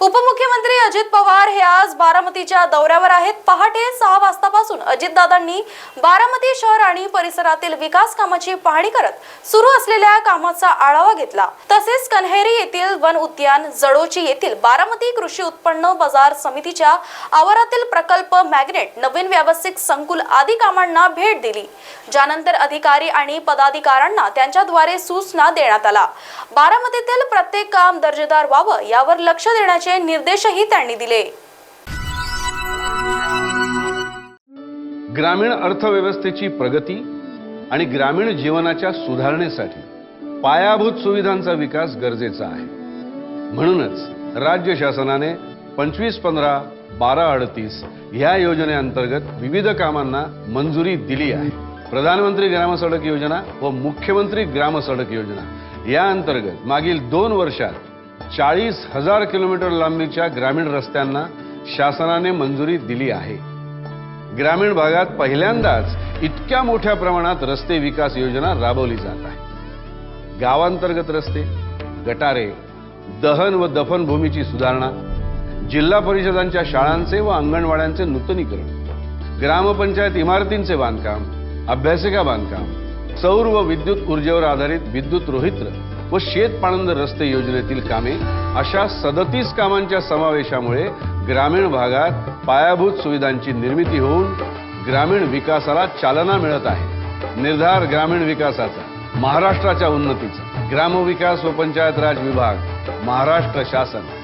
उपमुख्यमंत्री अजित पवार हे आज बारामतीच्या दौऱ्यावर आहेत. पहाटे सहा वाजतापासून अजितदादांनी बारामती शहर आणि परिसरातील विकास कामाची पाहणी करत सुरू असलेल्या कामाचा आढावा घेतला. तसेच कन्हेरी येथील वन उद्यान जडोची येथील बारामती कृषी उत्पन्न बाजार समितीच्या आवारातील प्रकल्प मॅग्नेट नवीन व्यावसायिक संकुल आदी कामांना भेट दिली. ज्यानंतर अधिकारी आणि पदाधिकाऱ्यांना त्यांच्याद्वारे सूचना देण्यात आला बारामतीतील प्रत्येक काम दर्जेदार व्हावं यावर लक्ष देण्याचे निर्देशही त्यांनी दिले. ग्रामीण अर्थव्यवस्थेची प्रगती आणि ग्रामीण जीवनाच्या सुधारणेसाठी पायाभूत सुविधांचा विकास गरजेचा आहे. म्हणूनच राज्य शासनाने पंचवीस पंधरा बारा अडतीस ह्या योजनेअंतर्गत विविध कामांना मंजुरी दिली आहे. प्रधानमंत्री ग्रामसडक योजना व मुख्यमंत्री ग्रामसडक योजना या अंतर्गत मागील दोन वर्षात चाळीस हजार किलोमीटर लांबीच्या ग्रामीण रस्त्यांना शासनाने मंजुरी दिली आहे. ग्रामीण भागात पहिल्यांदाच इतक्या मोठ्या प्रमाणात रस्ते विकास योजना राबवली जात आहे. गावांतर्गत रस्ते गटारे दहन व दफन भूमीची सुधारणा जिल्हा परिषदांच्या शाळांचे व अंगणवाड्यांचे नूतनीकरण ग्रामपंचायत इमारतींचे बांधकाम अभ्यासिका बांधकाम सौर व विद्युत ऊर्जेवर आधारित विद्युत रोहित्र व शेत पाणंद रस्ते योजनेतील कामे अशा सदतीस कामांच्या समावेशामुळे ग्रामीण भागात पायाभूत सुविधांची निर्मिती होऊन ग्रामीण विकासाला चालना मिळत आहे. निर्धार ग्रामीण विकासाचा महाराष्ट्राच्या उन्नतीचा. ग्रामविकास व पंचायत राज विभाग महाराष्ट्र शासन.